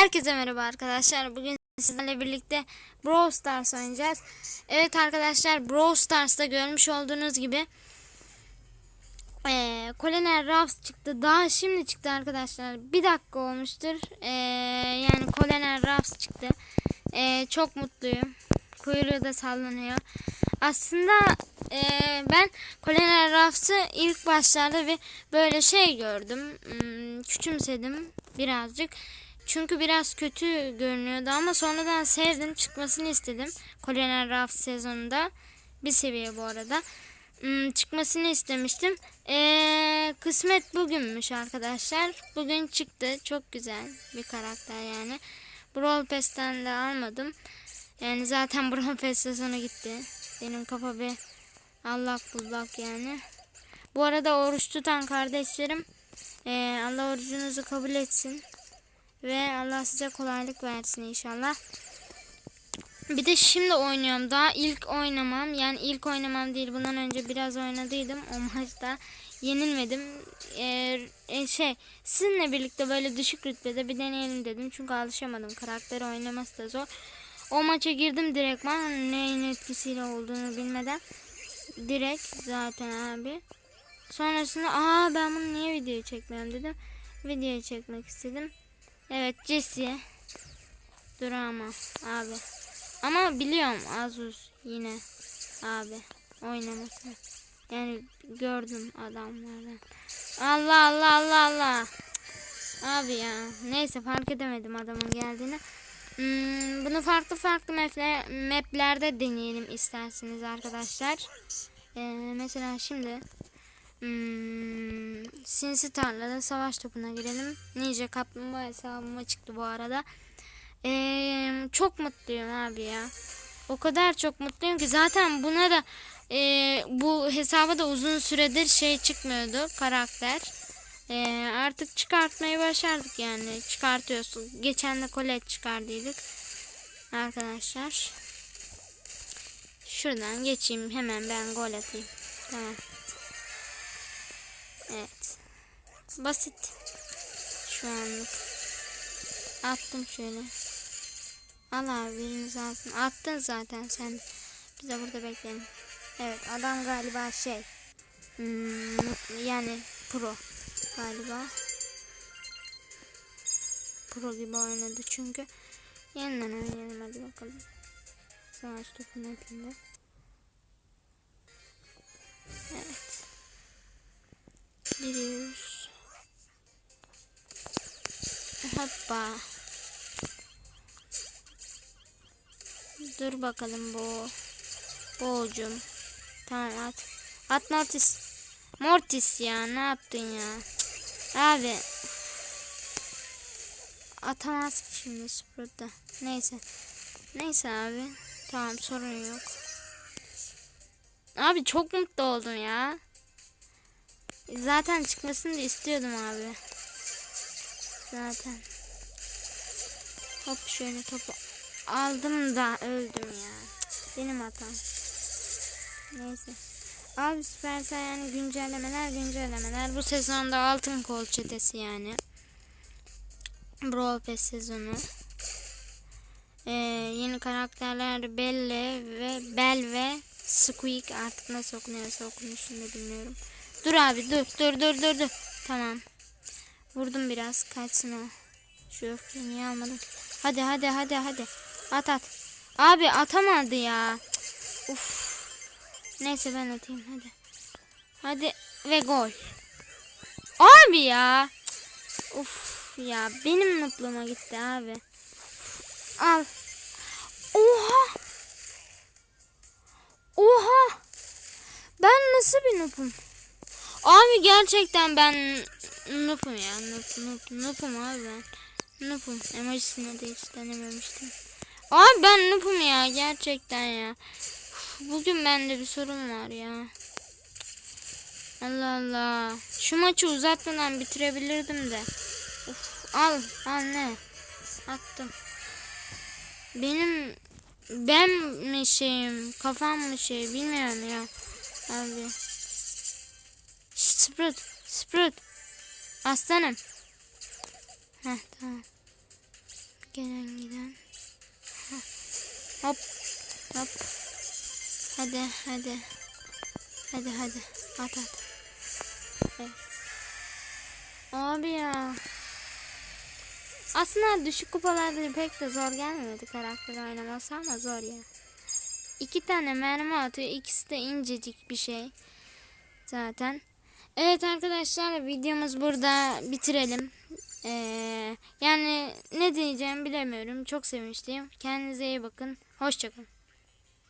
Herkese merhaba arkadaşlar. Bugün sizlerle birlikte Brawl Stars oynayacağız. Evet arkadaşlar Brawl Stars'ta görmüş olduğunuz gibi eee Colonel Ruffs çıktı. Daha şimdi çıktı arkadaşlar. Bir dakika olmuştur. Eee, yani Colonel Ruffs çıktı. Eee, çok mutluyum. Kuyruğu da sallanıyor. Aslında eee, ben Colonel Ruffs'ı ilk başlarda bir böyle şey gördüm. Hmm, küçümsedim birazcık. Çünkü biraz kötü görünüyordu ama sonradan sevdim. Çıkmasını istedim. Colonel Ruffs sezonunda. Bir seviye bu arada. Hmm, çıkmasını istemiştim. Ee, kısmet bugünmüş arkadaşlar. Bugün çıktı. Çok güzel bir karakter yani. Brawl Pass'ten de almadım. Yani zaten Brawl Pass sezonu gitti. Benim kafa bir allak bullak yani. Bu arada oruç tutan kardeşlerim ee, Allah orucunuzu kabul etsin. Ve Allah size kolaylık versin inşallah. Bir de şimdi oynuyorum. Daha ilk oynamam. Yani ilk oynamam değil. Bundan önce biraz oynadıydım. O maçta yenilmedim. Ee, şey sizinle birlikte böyle düşük rütbede bir deneyelim dedim. Çünkü alışamadım. Karakteri oynaması da zor. O maça girdim direktman. Neyin etkisiyle olduğunu bilmeden. Direkt zaten abi. Sonrasında aa ben bunu niye video çekmiyorum dedim. Video çekmek istedim. Evet Jesse. Dur ama abi. Ama biliyorum Azus yine abi oynamasını. Yani gördüm adamlardan. Allah Allah Allah Allah. Abi ya. Neyse fark edemedim adamın geldiğini. Hmm, bunu farklı farklı mapler, maplerde deneyelim isterseniz arkadaşlar. Ee, mesela şimdi Hmm, sinsi tarlada savaş topuna girelim. Ninja kaplumbağa hesabıma çıktı bu arada. Ee, çok mutluyum abi ya. O kadar çok mutluyum ki zaten buna da e, bu hesaba da uzun süredir şey çıkmıyordu karakter. E, artık çıkartmayı başardık yani. Çıkartıyorsun. Geçen de kolet çıkardıydık. Arkadaşlar. Şuradan geçeyim hemen ben gol atayım. Tamam. Evet. Basit. Şu anlık. Attım şöyle. Al abi biriniz alsın. Attın zaten sen. Biz de burada bekleyelim. Evet adam galiba şey. Hmm, yani pro galiba. Pro gibi oynadı çünkü. Yeniden oynayalım hadi bakalım. Savaş topu netinde. Evet. Giriyoruz. Hoppa. Dur bakalım bu. Boğucum. Tamam at. At Mortis. Mortis ya ne yaptın ya? Abi. Atamaz ki şimdi Sprout'ta. Neyse. Neyse abi. Tamam sorun yok. Abi çok mutlu oldum ya. Zaten çıkmasını da istiyordum abi. Zaten. Hop şöyle topu aldım da öldüm ya. Benim hatam. Neyse. Abi Supercell yani güncellemeler güncellemeler. Bu sezonda altın kol çetesi yani. Brawl Pass sezonu. Ee, yeni karakterler Belle ve Bell ve Squeak artık nasıl okunuyorsa okunuşunu bilmiyorum. Dur abi dur dur dur dur dur. Tamam. Vurdum biraz kaçsın o. Şu öfkeyi niye almadım? Hadi hadi hadi hadi. At at. Abi atamadı ya. Uf. Neyse ben atayım hadi. Hadi ve gol. Abi ya. Uf ya benim mutluluğuma gitti abi. Al. Oha. Oha. Ben nasıl bir noobum? Abi gerçekten ben noobum ya. Noob, noob, noobum abi ben. Noobum. Emojisini de hiç denememiştim. Abi ben noobum ya gerçekten ya. Bugün bende bir sorun var ya. Allah Allah. Şu maçı uzatmadan bitirebilirdim de. Uf, al al ne? Attım. Benim ben mi şeyim kafam mı şey bilmiyorum ya. Abi. Sprout. Sprout. Aslanım. Heh tamam. Gelen giden. Hop. Hop. Hadi hadi. Hadi hadi. At at. Evet. Abi ya. Aslında düşük kupalarda pek de zor gelmedi karakter oynaması ama zor ya. İki tane mermi atıyor. İkisi de incecik bir şey. Zaten. Evet arkadaşlar videomuz burada bitirelim. Ee, yani ne diyeceğimi bilemiyorum. Çok sevinçliyim. Kendinize iyi bakın. Hoşçakalın.